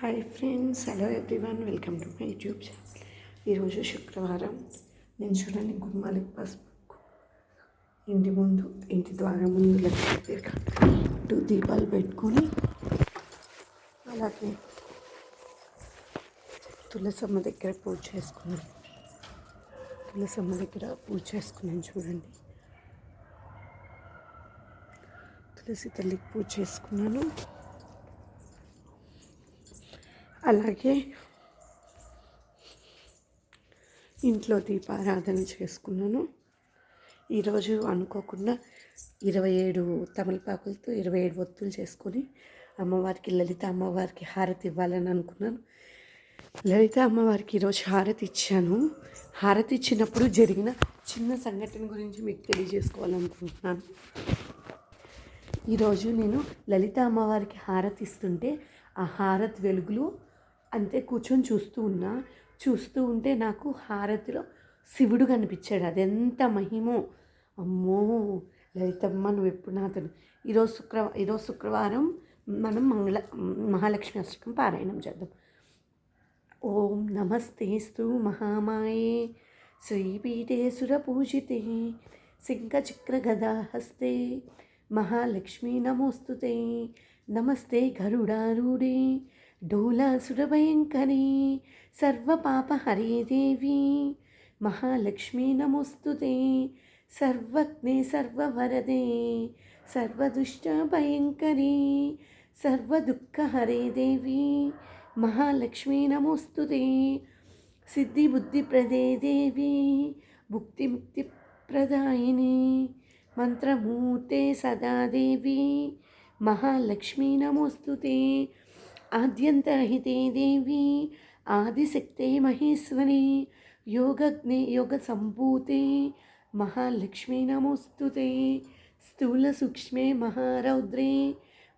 Hi friends hello everyone welcome to my YouTube channel ఈరోజు శుక్రవారం. నేను చూడండి గుమ్మాలకి పసుపు. ఇంటి ముందు ఇంటి ద్వారా ముందు లక్ష్మీ టూ దీపాలు పెట్టుకొని అలాగే తులసమ్మ దగ్గర పూజ చేసుకున్నాను తులసమ్మ దగ్గర పూజ చేసుకున్నాను చూడండి. తులసి తల్లికి పూజ చేసుకున్నాను. అలాగే ఇంట్లో దీపారాధన చేసుకున్నాను. ఈరోజు అనుకోకుండా ఇరవై ఏడు తమలపాకులతో ఇరవై ఏడు ఒత్తులు చేసుకొని అమ్మవారికి లలిత అమ్మవారికి హారతి ఇవ్వాలని అనుకున్నాను. లలిత అమ్మవారికి ఈరోజు హారతి ఇచ్చాను. హారతి ఇచ్చినప్పుడు జరిగిన చిన్న సంఘటన గురించి మీకు తెలియజేసుకోవాలనుకుంటున్నాను. ఈరోజు నేను లలిత అమ్మవారికి హారతి ఇస్తుంటే ఆ హారతి వెలుగులు అంతే కూర్చొని చూస్తూ ఉన్నా చూస్తూ ఉంటే నాకు హారతిలో శివుడు కనిపించాడు. అదెంత మహిమో! అమ్మో! లలితమ్మ నువ్వు ఎప్పుడు నాతను? ఈరోజు శుక్ర ఈరోజు శుక్రవారం మనం మంగళ మహాలక్ష్మి అష్టకం పారాయణం చేద్దాం. ఓం నమస్తేస్తు మహామాయే! శ్రీపీఠే సురపూజితే శంఖచక్రగదాహస్తే మహాలక్ష్మీ నమోస్తుతే నమస్తే గరుడారూఢే డోలాసురభయంకరీ సర్వపాపహరే దేవి మహాలక్ష్మీ నమోస్తుతే సర్వజ్ఞే సర్వవరదే సర్వదుష్టభయంకరీ సర్వదుఃఖహరే దేవి మహాలక్ష్మీ నమోస్తుతే సిద్ధిబుద్ధిప్రదే దేవి భుక్తిముక్తిప్రదాయిని మంత్రమూర్తే సదాదేవి మహాలక్ష్మీ నమోస్తుతే ఆద్యంతరహితే దేవి ఆదిశక్తే మహేశ్వరి యోగజ్ఞే యోగ సంభూతే మహాలక్ష్మీ నమోస్తుతే స్థూల సూక్ష్మే మహారౌద్రే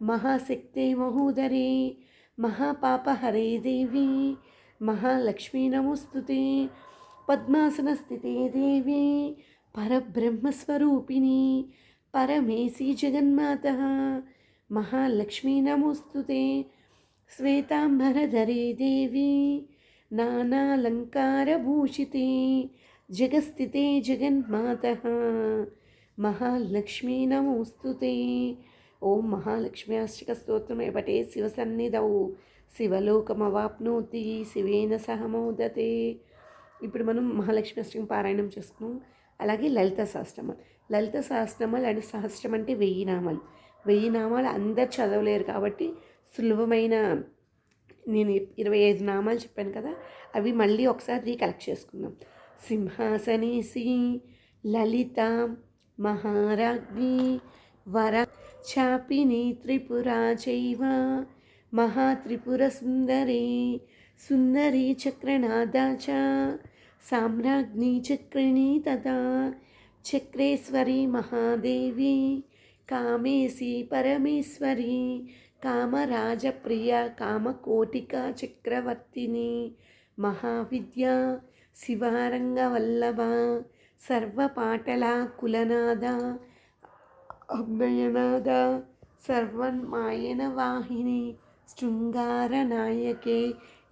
మహాశక్తే మహోదరే మహాపాపహరే దేవి మహాలక్ష్మీ నమోస్తుతే పద్మాసనస్థితే దేవి పరబ్రహ్మస్వరూపిణి పరమేసి జగన్మాత మహాలక్ష్మీ నమోస్తుతే శ్వేతాంబరధరే దేవి నానాలంకారభూషితే జగస్థితే జగన్మాత మహాలక్ష్మీ నమోస్తుతే. ఓం మహాలక్ష్మి అష్టక స్తోత్రమే పటే శివసన్నిధౌ శివలోకమవాప్నోతి శివేన సహమోదతే. ఇప్పుడు మనం మహాలక్ష్మి అష్టకం పారాయణం చేసుకున్నాం. అలాగే లలిత సహస్రమం లలిత సహస్రమాలు అంటే సహస్రం అంటే వెయ్యి నామాలు. వెయ్యి నామాలు అందరు చదవలేరు కాబట్టి సులభమైన నేను ఇరవై ఐదు నామాలు చెప్పాను కదా అవి మళ్ళీ ఒకసారి రీకలెక్ట్ చేసుకుందాం. సింహాసనేసి లలిత మహారాజ్ఞి వర చాపిని త్రిపురా చైవ మహాత్రిపుర సుందరి సుందరి చక్రనాథ చ సామ్రాజ్ఞి చక్రిణి తదా చక్రేశ్వరి మహాదేవి కామేసి పరమేశ్వరి కామరాజప్రియ కామకోటిక చక్రవర్తిని మహావిద్య శివారంగవల్లభ సర్వపాటల కులనాద అభ్యయనాద సర్వన్మాయన వాహిని శృంగార నాయకే.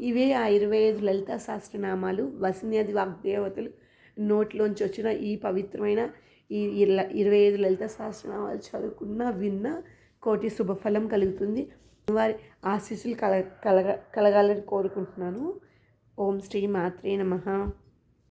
ఇవే ఆ ఇరవై ఐదు లలిత సహస్రనామాలు వసన్యాది వాగ్దేవతలు నోట్లోంచి వచ్చిన ఈ పవిత్రమైన ఈ ఇరవై ఐదు లలిత సహస్రనామాలు చదువుకున్న విన్న కోటి శుభఫలం కలుగుతుంది. వారి ఆశీస్సులు కల కలగ కలగాలని కోరుకుంటున్నాను. ఓం శ్రీ మాత్రే నమ.